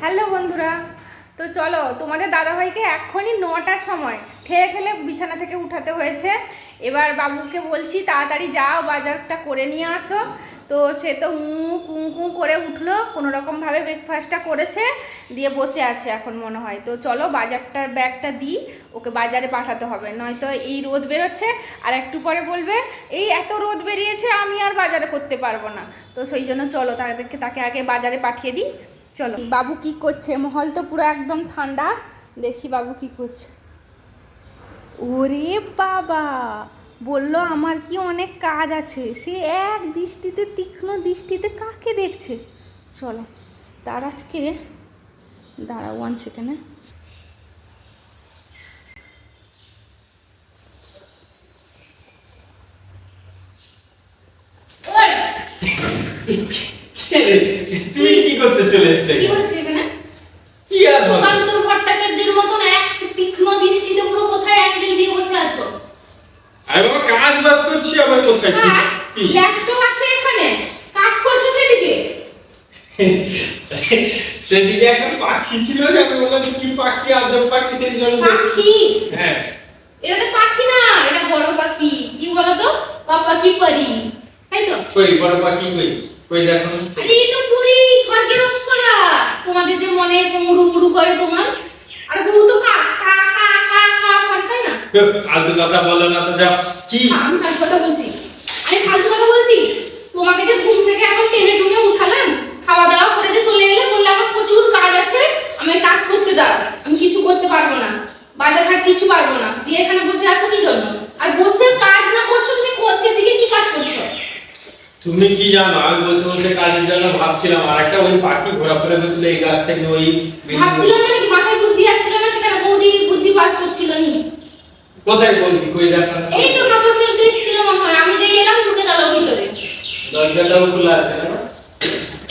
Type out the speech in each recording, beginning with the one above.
Hello বন্ধুরা। তো চলো, তোমাদের দাদাভাইকে এক্ষুনি নটার সময় ঠেয়ে ফেলে বিছানা থেকে উঠাতে হয়েছে। এবার বাবুকে বলছি, তাড়াতাড়ি যাও, বাজারটা করে নিয়ে আসো। তো সে তো উঁ, কু করে উঠল কোনো রকমভাবে ব্রেকফাস্টটা করেছে, দিয়ে বসে আছে এখন মনে হয়। তো চলো, বাজারটার ব্যাগটা দিই, ওকে বাজারে পাঠাতে হবে। নয়তো এই রোদ বেরোচ্ছে, আর একটু পরে বলবে, এই এত রোদ বেরিয়েছে, আমি আর বাজারে করতে পারব না। তো সেই জন্য চলো, তাদেরকে, তাকে আগে বাজারে পাঠিয়ে দিই। চলো। বাবু কি করছে? মহল তো পুরো একদম ঠান্ডা। দেখি বাবু কি করছে। ওরে বাবা! বলল, আমার কি অনেক কাজ আছে? সে এক দৃষ্টিতে, তীক্ষ্ণ দৃষ্টিতে কাকে দেখছে? চলো, তার আজকে দাঁড়া ওয়ান সেকেন্ডে তুই কি করতে চলে এসছো কি হচ্ছে এখানে? কি আর বল? সুকান্ত ভট্টাচার্যের মতন এক তীক্ষ্ণ দৃষ্টিতে পুরো কোথায় অ্যাঙ্গেল দিয়ে বসে আছো? আরে বাবা কাজ বাজ করছি আবার কোথায়? কি? ল্যাপটপ আছে এখানে। কাজ করছ সেদিকে। সেদিকে একটা পাখি ছিল যে আমি বললাম কি পাখি আজব পাখি সেই জন্য পাখি? হ্যাঁ। এটা তো পাখি না এটা বড় পাখি। কি বলো তো পাপা কি পারি। তাই তো? কই বড় পাখি কই? কই দেখো আরে এই তো পুরি স্বর্গের অপ্সরা। তোমাদের যে মনে উড়ু উড়ু করে তোমার। আর বউ তো কা কা কা কা কা করে তাই না? ফালতু কথা বলো না তো যাও। কি? আমি ফালতু কথা বলছি। আমি ফালতু কথা বলছি? তোমাকে যে ঘুম থেকে এখন টেনে টুনে উঠালাম খাওয়া দাওয়া করে যে চলে এলে বললে আমার প্রচুর কাজ আছে আমি কাজ করতে দাও। আমি কিছু করতে পারব না। বাজার ঘাট কিছু পারব না। দিয়ে এখানে বসে আছো কি জন্য আর বসে কাজ না করছ তুমি কো- সেদিকে কি কাজ করছ তুমি কি জানো? আমি বলতে বসে কাজের জন্য ভাবছিলাম। আর একটা ওই পাখি ঘোরাফেরা করছিল এই গাছ থেকে ওই ভাবছিলাম মানে কি মাথায় বুদ্ধি আসছিল না সেখানে? বৌদি বুদ্ধি পাস করছিল নি। কোথায় বলবি? কই দেখা এই তো কাপড় মেলতে এসেছিল মনে হয়। আমি যে এলাম ঢুকে গেল ভিতরে। দরজাটাও খোলা আছে না?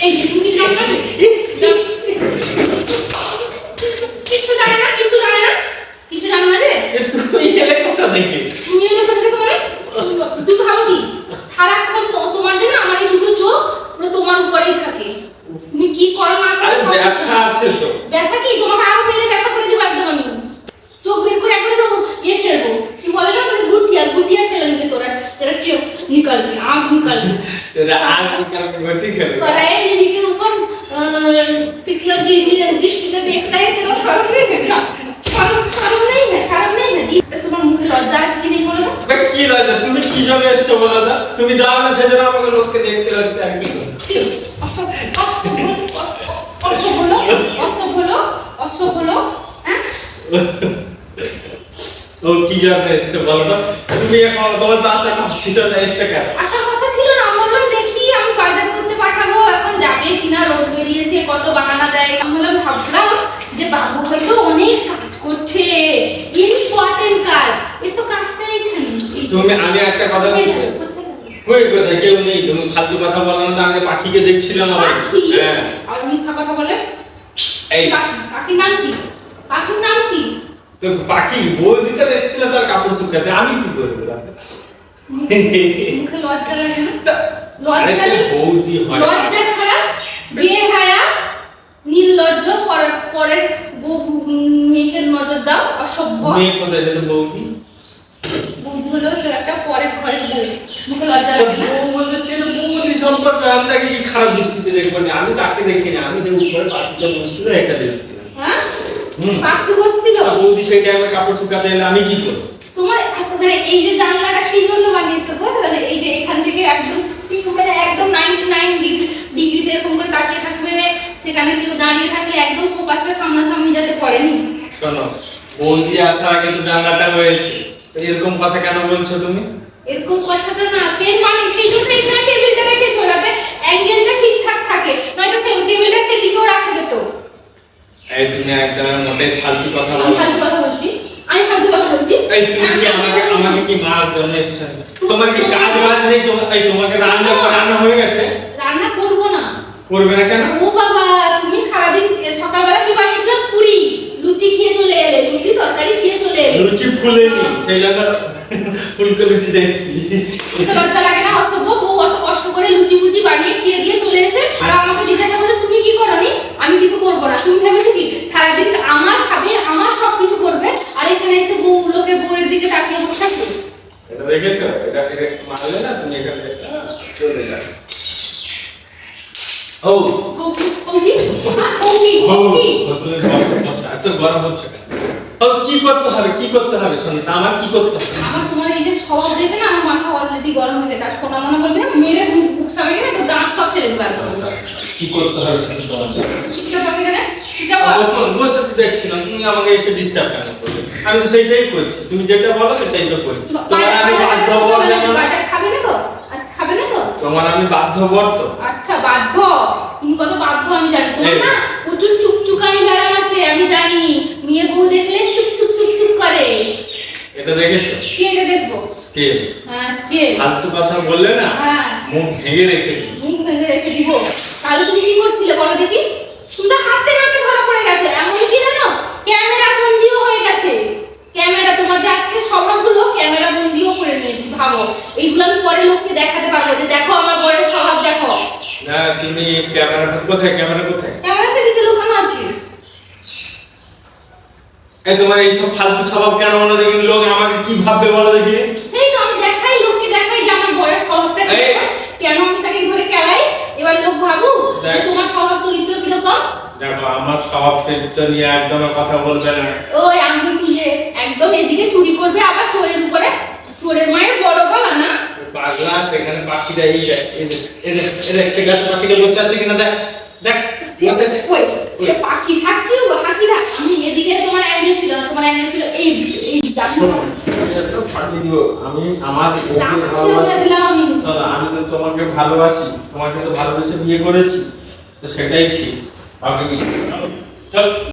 এই তুমি জানো তোমার মুখে লজ্জা আছে কি নেই বলো কি লজ্জা তুমি কি জন্য এসছো বলো তো তুমি দাও না সেজন্য আমাকে লোককে দেখতে হচ্ছে আর কি? অসভ্য অসভ্য অসভ্য হ্যাঁ ও কি জন্য এসছো বলো তো তুমি এখন তোমার বাসা কাছে তো না এসছো কেন আসার কথা ছিল না আমি বললাম দেখি আমি বাজার করতে পাঠাবো এখন কিনা রোদ বেরিয়েছে কত বাহানা দেয়। আমি বললাম ভাবলাম যে বাবু হয়তো অনেক কাজ করছে। ইম্পর্টেন্ট কাজ। এর তো কাজটা এখানে তুমি আমি একটা কথা বলছি? কই কোথায় কেউ নেই। তুমি ফালতু কথা বলো না। আমি পাখিকে দেখছিলাম আবার হ্যাঁ। আর মিথ্যা কথা বলে? এই। পাখি। নাম কি? পাখির নাম কি? তো পাখি বই দিতে এসেছিল তার কাপড় শুকাতে। আমি কি করব লজ্জা লাগে না? লজ্জা সে নেই? বৌদি হয় লজ্জা ছাড়া বিয়ে হায়া নির্লজ্জ পরের পরের বউ মেয়েকে নজর দাও অসভ্য মেয়ে কোথায় বৌদি? বৌদি হলেও সে একটা পরের ঘরের মুখে লজ্জা লাগে না? বউ বলতে সে তো বৌদি সম্পর্কে আমি তাকে কি খারাপ দৃষ্টিতে দেখব না? আমি তাকে দেখি না আমি যে উপরে পাখিটা বসছিল এটা দেখছিলাম হ্যাঁ? পাখি বসছিল? বৌদি সেই টাইমে কাপড় শুকাতে এলে আমি কি করব? তোমার মানে এই যে জানলাটা কি জন্য বানিয়েছো বল মানে এই যে এখান থেকে একদম মানে একদম নাইনটি নাইন ডিগ্রি ডিগ্রিতে এরকম করে তাকিয়ে থাকবে সেখানে কেউ দাঁড়িয়ে থাকলে একদম ফোকাসটা সামনাসামনি যাতে পড়েনি শোনো বৌদি আসার আগে তো জানলাটা হয়েছে তো এরকম কথা কেন বলছো তুমি? এরকম কথাটা না সেই মানে সেই জন্য এখানে টেবিলটা রেখেছো যাতে অ্যাঙ্গেলটা ঠিকঠাক থাকে নয়তো সেই টেবিলটা সেদিকেও রাখা যেত। এই তুমি একদম মোটেই ফালতু কথা আমি বলো। ফালতু কথা বলছি আমি ফালতু কথা বলছি। এই তুমি কি আমাকে আমাকে কি মার জন্য এসেছ? তোমার কি কাজ বাজ নেই? তোমার এই তোমাকে রান্না রান্না হয়ে গেছে? রান্না করব না। করবে না কেন ও বাবা তুমি সারাদিন এ, সকালবেলা কি বানিয়েছিলাম পুরি লুচি খেয়ে চলে এলে লুচি তরকারি লুচি ফুলেনি সেই জন্য ফুলকে লুচি দেখছি তো লজ্জা লাগে না অসভ্য বউ অত কষ্ট করে লুচি মুচি বানিয়ে খেয়ে দিয়ে চলে এসে আর আমাকে জিজ্ঞাসা করে তুমি কি করনি? আমি কিছু করব না। তুমি ভেবেছো কি সারাদিন আমার খাবে আমার সব কিছু করবে আর এখানে এসে বউ লোকে বউয়ের দিকে তাকিয়ে বসে আছে। এটা দেখেছ এটা মারলে না তুমি এখান চলে যাবে ও বৌকি বৌকি ও, বৌকি তুমি বসো, বসো। এত গরম হচ্ছে কেন? ও কি করতে হবে? কি করতে হবে সনিতা আমার কি করতে হবে? আমার তোমার এই যে স্বভাব দেখে না আমার মাথা অলরেডি গরম হয়ে গেছে। আর সোনা মনে বলবে না, মেরে সামনে না তো দাঁত সব ফেলে দেবো একদম। কি। করতে হবে সনিতা? চুপচাপ আছে কেন চুপচাপ। বসো, বসে তো দেখছিলাম তুমি আমাকে এসে ডিস্টার্ব কেন করলে? আমি তো সেটাই করছি। তুমি যেটা বলো সেটাই তো করি তোমার আমি বাধ্য বললে না বাজার খাবে না তো আজ খাবে না তো তোমার আমি বাধ্য বর্ত আচ্ছা বাধ্য? তুমি কত বাধ্য আমি জানি। তোমার। না প্রচুর চুপচুকানি ব্যারাম আছে আমি জানি। মেয়ে বউ দেখলে চুপ চুপ চুপ চুপ করে। এটা দেখেছ? কি এটা দেখব? স্কেল। হ্যাঁ স্কেল। ফালতু কথা বললে না হ্যাঁ। মুখ ভেঙে রেখে দিই মুখ ভেঙে রেখে দিব। তাহলে তুমি কি করছিলে বলো দেখি? তুমি তো হাতে হাতে ধরা পড়ে গেছে। এমন কি জানো ক্যামেরা বন্দিও হয়ে গেছে ক্যামেরা তোমার যে আজকে স্বভাবগুলো ক্যামেরা বন্দিও করে নিয়েছি ভাবো এইগুলো আমি পরে লোককে দেখাতে পারব যে দেখো আমার বরের স্বভাব দেখো। না তুমি ক্যামেরাটা কোথায়? ক্যামেরা কোথায়? ক্যামেরা সেদিকে লুকানো আছে। এই তোমার এই সব ফালতু স্বভাব কেন বলো দেখি? লোক আমাকে কি ভাববে বলো দেখি? সেই তো আমি দেখাই লোককে দেখাই যে আমার বরের স্বভাবটা কেন আমি তাকে ধরে খেলাই এবার লোক ভাবুক যে তোমার স্বভাব চরিত্র কীরকম? দেখো আমার স্বভাব চরিত্র নিয়ে একদম কথা বলবে না। ওই আমি কি একদম এদিকে চুরি করবে আবার চোরের উপরে চোরের মায়ের পাগলা সেখানে পাখিটা এই দেখ, এই দেখ, এই এই দেখ, সে গাছে পাখিটা বসে আছে কিনা দেখ দেখ সে- বসে আছে। ওই, সে পাখি থাকলেও পাখি থাক আমি এদিকে তোমার অ্যাঙ্গেল ছিল না তোমার অ্যাঙ্গেল ছিল এই এই আমি আমার আমি। তো তোমাকে ভালোবাসি তোমাকে তো ভালোবেসে বিয়ে করেছি তো সেটাই ঠিক বাকি কিছু চল।